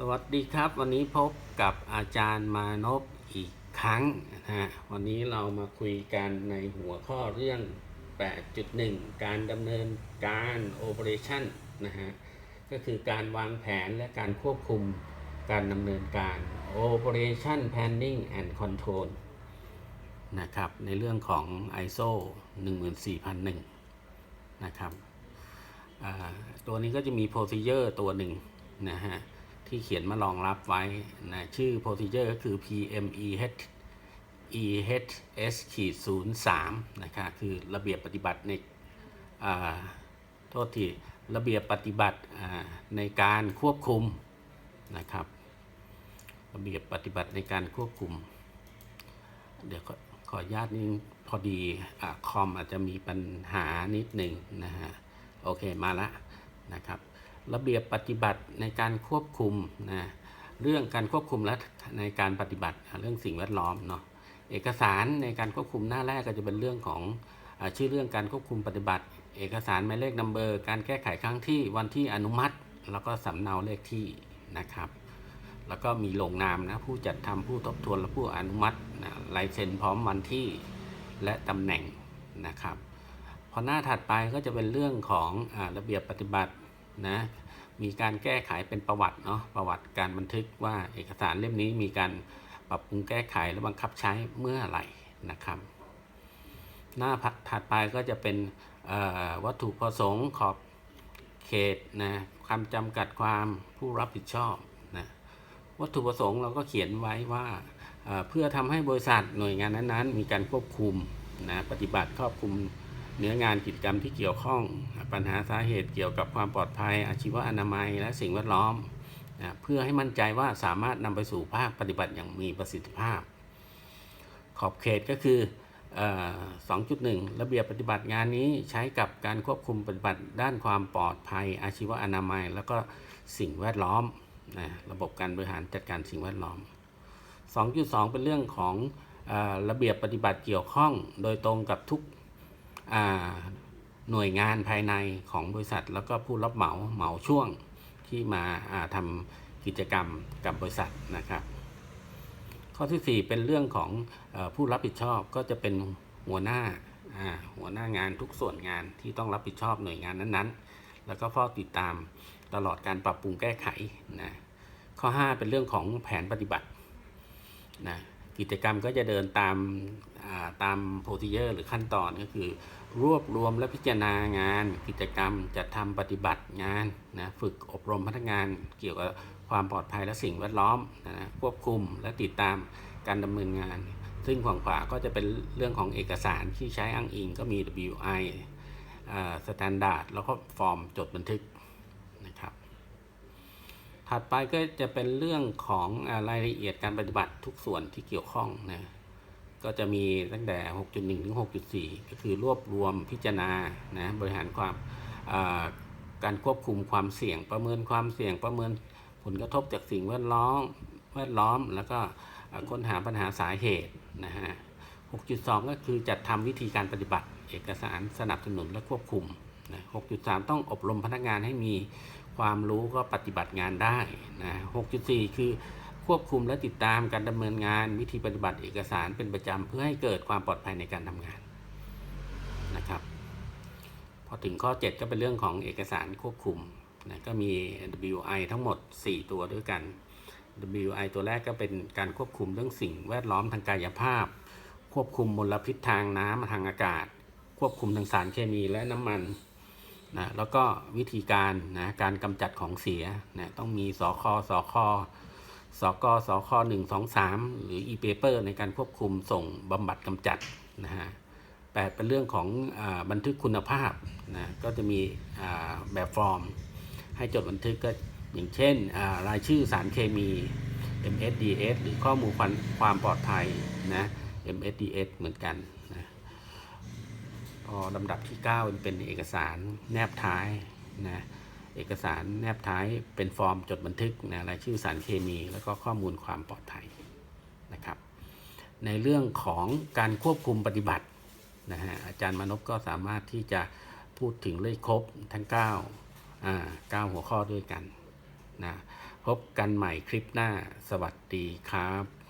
สวัสดีครับ วันนี้พบกับอาจารย์มานพอีกครั้งนะฮะวันนี้เรามาคุยกันในหัวข้อเรื่อง 8.1 การดำเนินการ Operation นนะฮะก็คือการวางแผนและการควบคุมการดำเนินการ Operation Planning and Control นะครับในเรื่องของ ISO 14001 นะครับตัวนี้ก็จะมี procedure ตัวหนึ่งนะฮะ ที่เขียนมารองรับไว้นะชื่อ procedure ก็คือ PMEH EHS ขีด03นะครับคือระเบียบปฏิบัติในอ่าโทษทีระเบียบปฏิบัติในการควบคุมนะครับ ระเบียบปฏิบัติในการควบคุม เดี๋ยวขออนุญาตนี่พอดีอคอมอาจจะมีปัญหานิดหนึ่งนะฮะโอเคมาละนะครับ ระเบียบปฏิบัติในการควบคุมนะเรื่องการควบคุมและในการปฏิบัติเรื่องสิ่งแวดล้อมเนาะเอกสารในการควบคุมหน้าแรกก็จะเป็นเรื่องของอชื่อเรื่องการควบคุมปฏิบัติ เอกสารหมายเลขนัมเบอร์ การแก้ไขครั้งที่วันที่อนุมัติ แล้วก็สำเนาเลขที่นะครับ แล้วก็มีลงนามนะผู้จัดทำผู้ทบทวนและผู้อนุมัตินะลายเซ็นพร้อมวันที่และตำแหน่งนะครับพอหน้าถัดไปก็จะเป็นเรื่องของอระเบียบปฏิบัติ นะมีการแก้ไขเป็นประวัติเนาะประวัติการบันทึกว่าเอกสารเล่มนี้มีการปรับปรุงแก้ไขและบังคับใช้เมื่อไหร่นะครับ หน้าถัดไปก็จะเป็นวัตถุประสงค์ขอบเขตนะคำจำกัดความผู้รับผิดชอบนะวัตถุประสงค์เราก็เขียนไว้ว่าเอ่อเพื่อทำให้บริษัทหน่วยงานนั้นๆ มีการควบคุมนะปฏิบัติครอบคลุม เนื้องานกิจกรรมที่เกี่ยวข้อง ปัญหาสาเหตุเกี่ยวกับความปลอดภัย อาชีวอนามัย และสิ่งแวดล้อมนะเพื่อให้มั่นใจว่าสามารถนำไปสู่ภาคปฏิบัติอย่างมีประสิทธิภาพ ขอบเขตก็คือเอ่อ2.1 ระเบียบปฏิบัติงานนี้ใช้กับการควบคุมปฏิบัติด้านความปลอดภัย อาชีวอนามัย แล้วก็สิ่งแวดล้อมนะระบบการบริหารจัดการสิ่งแวดล้อม 2.2 เป็นเรื่องของอระเบียบปฏิบัติเกี่ยวข้อง โดยตรงกับทุก หน่วยงานภายในของบริษัท แล้วก็ผู้รับเหมาเหมาช่วงที่มาทำกิจกรรมกับบริษัทนะครับ ข้อที่ 4 เป็นเรื่องของอผู้รับผิดชอบก็จะเป็นหัวหน้าหัวหน้างานทุกส่วนงานที่ต้องรับผิดชอบหน่วยงานนั้นๆ แล้วก็เฝ้าติดตามตลอดการปรับปรุงแก้ไขนะข้อ 5 เป็นเรื่องของแผนปฏิบัตินะกิจกรรมก็จะเดินตาม ตามโพธิเยอร์หรือขั้นตอนก็คือ รวบรวมและพิจารณางาน กิจกรรมจัดทำปฏิบัติงานนะฝึกอบรมพนักงานเกี่ยวกับความปลอดภัยและสิ่งแวดล้อมนะควบคุมและติดตามการดำเนินงาน ซึ่งฝั่งขวาก็จะเป็นเรื่องของเอกสารที่ใช้อ้างอิงก็มี WI สแตนดาร์ดแล้วก็ฟอร์มจดบันทึกนะครับถัดไปก็จะเป็นเรื่องของอรายละเอียดการปฏิบัติทุกส่วนที่เกี่ยวข้องนะ ก็จะมีตั้งแต่ 6.1 ถึง 6.4 ก็คือรวบรวมพิจารณานะบริหารความการควบคุมความเสี่ยงประเมินความเสี่ยงประเมินผลกระทบจากสิ่งแวดล้อมแวดล้อม แล้วก็ค้นหาปัญหาสาเหตุนะฮะ 6.2 ก็คือจัดทำวิธีการปฏิบัติเอกสารสนับสนุนและควบคุมนะ6.3 ต้องอบรมพนักงานให้มีความรู้ก็ปฏิบัติงานได้นะ 6.4 คือ ควบคุมและติดตามการดำเนินงานวิธีปฏิบัติเอกสารเป็นประจำเพื่อให้เกิดความปลอดภัยในการทำงานนะครับ พอถึงข้อ 7 ก็เป็นเรื่องของเอกสารควบคุมนะก็มี WI ทั้งหมด 4 ตัวด้วยกัน WI ตัวแรกก็เป็นการควบคุมเรื่องสิ่งแวดล้อมทางกายภาพ ควบคุมมลพิษทางน้ำทางอากาศ ควบคุมทางสารเคมีและน้ำมันนะแล้วก็วิธีการนะการกำจัดของเสียนะต้องมีสอคสอค สกสคหนึ่งสองสามหรือ e-paper ในการควบคุมส่งบำบัดกำจัดนะฮะแปดเป็นเรื่องของอบันทึกคุณภาพนะก็จะมีแบบฟอร์ม ให้จดบันทึกก็อย่างเช่นรายชื่อสารเคมี MSDS หรือข้อมูลความความปลอดภัยนะ MSDS เหมือนกันนะพอลำดับที่ 9 เป็นเอกสารแนบท้ายนะ เอกสารแนบท้ายเป็นฟอร์มจดบันทึกนะรายชื่อสารเคมี แล้วก็ข้อมูลความปลอดภัยนะครับ ในเรื่องของการควบคุมปฏิบัตินะฮะอาจารย์มนพก็สามารถที่จะพูดถึงเลขครบทั้ง9อ่า9หัวข้อด้วยกันนะพบกันใหม่คลิปหน้าสวัสดีครับ